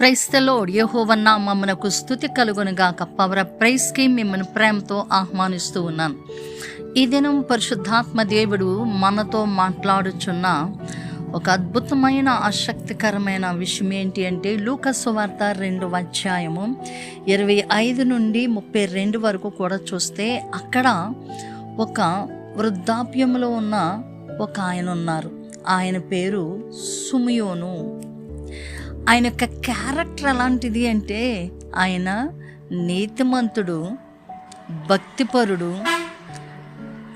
ప్రైస్తలోడ్ యహోవన్న మమ్మనకు స్థుతి కలుగునుగాక పవర ప్రైస్కి మిమ్మల్ని ప్రేమతో ఆహ్వానిస్తూ ఉన్నాను ఈ దినం పరిశుద్ధాత్మ దేవుడు మనతో మాట్లాడుచున్న ఒక అద్భుతమైన ఆసక్తికరమైన విషయం ఏంటి అంటే లూకస్ వార్త రెండు అధ్యాయము ఇరవై ఐదు నుండి ముప్పై రెండు వరకు కూడా చూస్తే అక్కడ ఒక వృద్ధాప్యంలో ఉన్న ఒక ఆయన ఉన్నారు. ఆయన పేరు సుమియోను. ఆయన యొక్క క్యారెక్టర్ ఎలాంటిది అంటే ఆయన నీతిమంతుడు భక్తిపరుడు.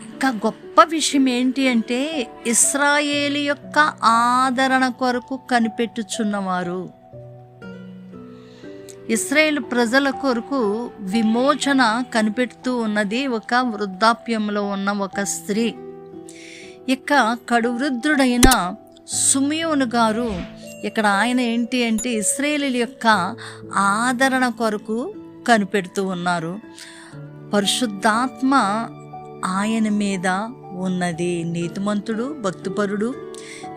ఇంకా గొప్ప విషయం ఏంటి అంటే ఇస్రాయేలు యొక్క ఆదరణ కొరకు కనిపెట్టుచున్నవారు. ఇస్రాయేల్ ప్రజల కొరకు విమోచన కనిపెడుతూ ఉన్నది ఒక వృద్ధాప్యంలో ఉన్న ఒక స్త్రీ. ఇక కడువృద్ధుడైన సుమియోను గారు ఇక్కడ ఆయన ఏంటి అంటే ఇస్రాయేలీల యొక్క ఆదరణ కొరకు కనిపెడుతూ ఉన్నారు. పరిశుద్ధాత్మ ఆయన మీద ఉన్నది. నీతిమంతుడు భక్తిపరుడు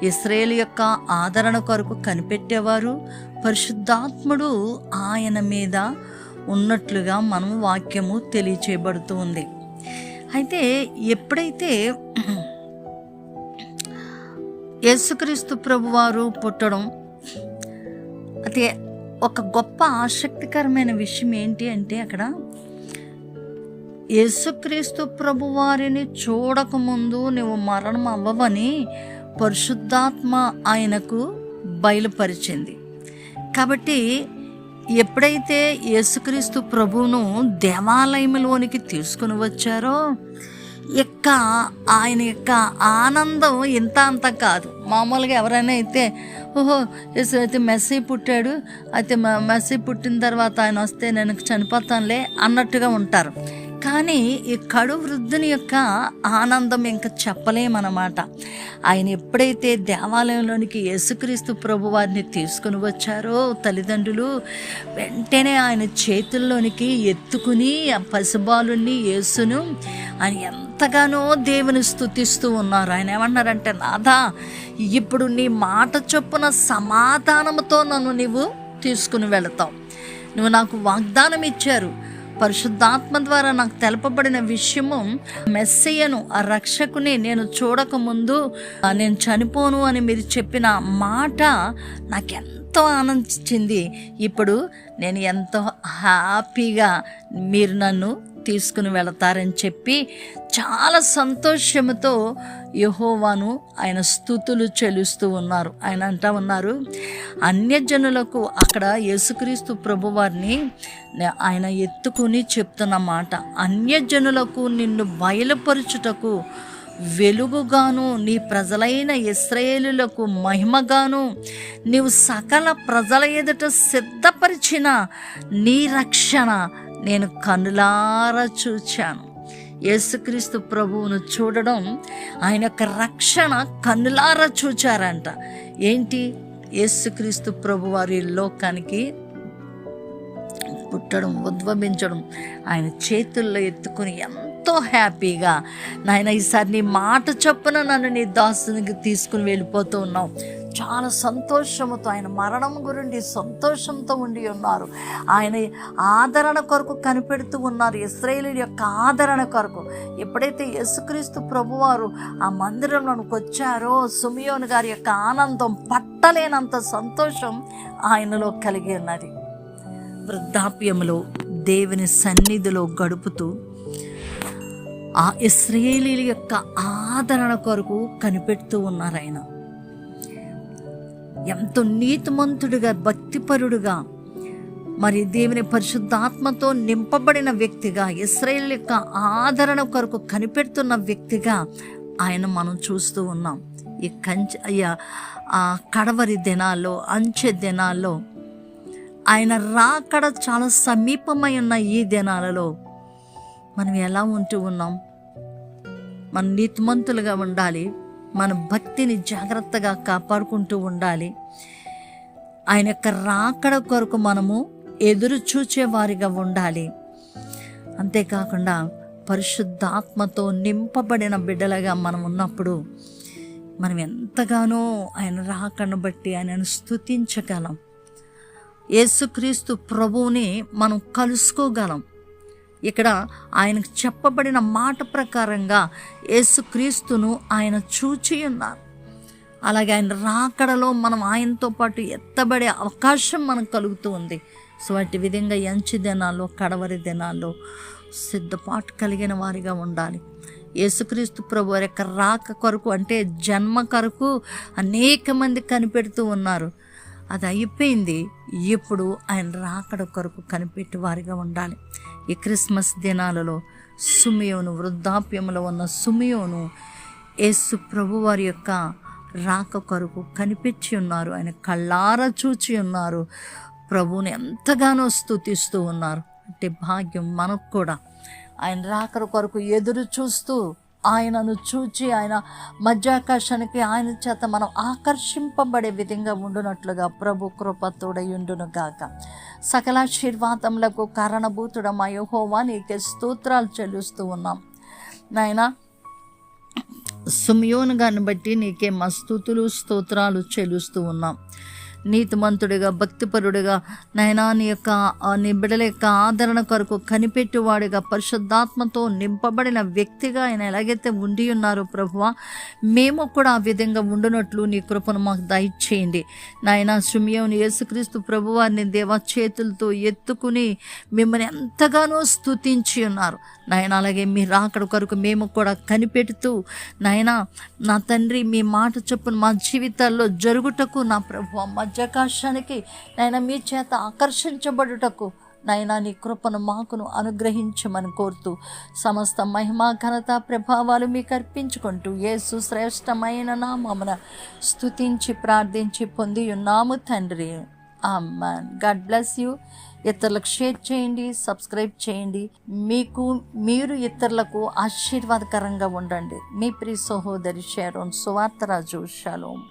ఇస్రాయేల్ యొక్క ఆదరణ కొరకు కనిపెట్టేవారు. పరిశుద్ధాత్ముడు ఆయన మీద ఉన్నట్లుగా మనం వాక్యము తెలియచేయబడుతూ ఉంది. అయితే ఎప్పుడైతే యేసుక్రీస్తు ప్రభువారు పుట్టడం అయితే ఒక గొప్ప ఆసక్తికరమైన విషయం ఏంటి అంటే అక్కడ యేసుక్రీస్తు ప్రభువారిని చూడకముందు నువ్వు మరణం అవ్వవని పరిశుద్ధాత్మ ఆయనకు బయలుపరిచింది. కాబట్టి ఎప్పుడైతే యేసుక్రీస్తు ప్రభువును దేవాలయంలోనికి తీసుకుని వచ్చారో యొక్క ఆయన యొక్క ఆనందం ఇంత అంత కాదు. మామూలుగా ఎవరైనా అయితే ఓహో యేసు అయితే మెస్సీ పుట్టాడు. అయితే మెస్సీ పుట్టిన తర్వాత ఆయన వస్తే నేను చనిపోతానులే అన్నట్టుగా ఉంటారు. కానీ ఈ కడు వృద్ధుని యొక్క ఆనందం ఇంకా చెప్పలేమన్నమాట. ఆయన ఎప్పుడైతే దేవాలయంలోనికి యేసుక్రీస్తు ప్రభు వారిని తీసుకుని వచ్చారో తల్లిదండ్రులు వెంటనే ఆయన చేతుల్లోనికి ఎత్తుకుని ఆ పసిబాలుని యేసును ఆయన ఎంతగానో దేవుని స్థుతిస్తూ ఉన్నారు. ఆయన ఏమన్నారంటే నాదా ఇప్పుడు నీ మాట చొప్పున సమాధానంతో నన్ను నీవు తీసుకుని వెళతావు. నువ్వు నాకు వాగ్దానం ఇచ్చారు పరిశుద్ధాత్మ ద్వారా నాకు తెలపబడిన విషయము మెస్సయ్యను ఆ రక్షకుని నేను చూడకముందు నేను చనిపోను అని మీరు చెప్పిన మాట నాకెంతో ఆనందించింది. ఇప్పుడు నేను ఎంతో హ్యాపీగా మీరు నన్ను తీసుకుని వెళతారని చెప్పి చాలా సంతోషంతో యహోవాను ఆయన స్థుతులు చెల్లిస్తూ ఉన్నారు. ఆయన అంటా ఉన్నారు అన్యజనులకు అక్కడ యేసుక్రీస్తు ప్రభువారిని ఆయన ఎత్తుకుని చెప్తున్న మాట అన్యజనులకు నిన్ను బయలుపరుచుటకు వెలుగుగాను నీ ప్రజలైన ఇస్రాయేలులకు మహిమగాను నీవు సకల ప్రజల ఎదుట సిద్ధపరిచిన నీ రక్షణ నేను కనులారా చూచాను. యేసుక్రీస్తు ప్రభువును చూడడం ఆయన యొక్క రక్షణ కన్నులారా చూచారంట. ఏంటి? యేసుక్రీస్తు ప్రభు వారి లోకానికి పుట్టడం ఉద్భవించడం ఆయన చేతుల్లో ఎత్తుకుని ఎంతో హ్యాపీగా నాయన ఈసారి నీ మాట చొప్పున నన్ను నీ దాసునికి తీసుకుని వెళ్ళిపోతూ ఉన్నావు. చాలా సంతోషంతో ఆయన మరణం గురించి సంతోషంతో ఉండి ఉన్నారు. ఆయన ఆదరణ కొరకు కనిపెడుతూ ఉన్నారు. ఇస్రాయేల్ యొక్క ఆదరణ కొరకు. ఎప్పుడైతే యేసుక్రీస్తు ప్రభువారు ఆ మందిరంలోనికి వచ్చారో సుమియోన్ గారి యొక్క ఆనందం పట్టలేనంత సంతోషం ఆయనలో కలిగి ఉన్నది. వృద్ధాప్యంలో దేవుని సన్నిధిలో గడుపుతూ ఆ ఇస్రాయేలీల యొక్క ఆదరణ కొరకు కనిపెడుతూ ఉన్నారు ఆయన. ఎంతో నీతిమంతుడిగా భక్తిపరుడుగా మరి దేవుని పరిశుద్ధాత్మతో నింపబడిన వ్యక్తిగా ఇస్రాయేల్ యొక్క ఆదరణ కొరకు కనిపెడుతున్న వ్యక్తిగా ఆయన మనం చూస్తూ ఉన్నాం. ఈ కంచె ఆ కడవరి దినాల్లో అంచె దినాల్లో ఆయన రాకడ చాలా సమీపమై ఉన్న ఈ దినాలలో మనం ఎలా ఉంటూ ఉన్నాం? మన నీతిమంతులుగా ఉండాలి. మన భక్తిని జాగ్రత్తగా కాపాడుకుంటూ ఉండాలి. ఆయన యొక్క రాకడ కొరకు మనము ఎదురు చూచేవారిగా ఉండాలి. అంతేకాకుండా పరిశుద్ధాత్మతో నింపబడిన బిడ్డలుగా మనం ఉన్నప్పుడు మనం ఎంతగానో ఆయన రాకను బట్టి ఆయనను స్థుతించగలం యేసుక్రీస్తు ప్రభువుని మనం కలుసుకోగలం. ఇక్కడ ఆయనకు చెప్పబడిన మాట ప్రకారంగా యేసుక్రీస్తును ఆయన చూచి ఉన్నారు. అలాగే ఆయన రాకడలో మనం ఆయనతో పాటు ఎత్తబడే అవకాశం మనకు కలుగుతూ ఉంది. సో అట్టి విధంగా ఎంచి దినాల్లో కడవరి దినాల్లో సిద్ధపాటు కలిగిన వారిగా ఉండాలి. యేసుక్రీస్తు ప్రభు యొక్క రాక కొరకు అంటే జన్మ కొరకు అనేక మంది కనిపెడుతూ ఉన్నారు. అది అయిపోయింది. ఇప్పుడు ఆయన రాకడ కొరకు కనిపెట్టి వారిగా ఉండాలి. ఈ క్రిస్మస్ దినాలలో సుమయోను వృద్ధాప్యంలో ఉన్న సుమయోను యేసు ప్రభు వారి యొక్క రాక కొరకు కనిపించి ఉన్నారు. ఆయన కళ్ళారా చూచి ఉన్నారు. ప్రభువుని ఎంతగానో స్థుతిస్తూ ఉన్నారు. అంటే భాగ్యం మనకు కూడా. ఆయన రాకడ కొరకు ఎదురు చూస్తూ ఆయనను చూచి ఆయన మధ్యాకర్షణకి ఆయన చేత మనం ఆకర్షింపబడే విధంగా ఉండునట్లుగా ప్రభు కృప తోడయుండును గాక. సకలాశీర్వాదములకు కారణభూతుడమా యహోవా నీకే స్తోత్రాలు చెల్లిస్తూ ఉన్నాం. నాయనా సుమయోనుగాని బట్టి నీకే మస్తుతులు స్తోత్రాలు చెల్లిస్తూ ఉన్నాం. నీతిమంతుడిగా భక్తిపరుడిగా నైనా నీ యొక్క నీ బిడ్డల యొక్క ఆదరణ కొరకు కనిపెట్టువాడిగా పరిశుద్ధాత్మతో నింపబడిన వ్యక్తిగా ఆయన ఎలాగైతే ఉండి ఉన్నారో ప్రభువ మేము కూడా ఆ విధంగా ఉండునట్లు నీ కృపను మాకు దయచేయండి. నాయన సుమియోని యేసుక్రీస్తు ప్రభువారిని దేవా చేతులతో ఎత్తుకుని మిమ్మల్ని ఎంతగానో స్థుతించి ఉన్నారు. నాయన అలాగే మీ రాకడ కొరకు మేము కూడా కనిపెడుతూ నాయన నా తండ్రి మీ మాట చొప్పున మా జీవితాల్లో జరుగుటకు నా ప్రభు మధ్యాకాశానికి నాయన మీ చేత ఆకర్షించబడుటకు నైనా నీ కృపను మాకును అనుగ్రహించమని కోరుతూ సమస్త మహిమా ఘనత ప్రభావాలు మీకు అర్పించుకుంటూ యేసు శ్రేష్టమైన నామమున స్తుతించి ప్రార్థించి పొంది ఉన్నాము తండ్రి. Amen God bless you. ఇతరులకు షేర్ చేయండి సబ్స్క్రైబ్ చేయండి. మీకు మీరు ఇతరులకు ఆశీర్వాదకరంగా ఉండండి. మీ ప్రియ సహోదరి షేరోన్ సువార్తరాజు షలోం.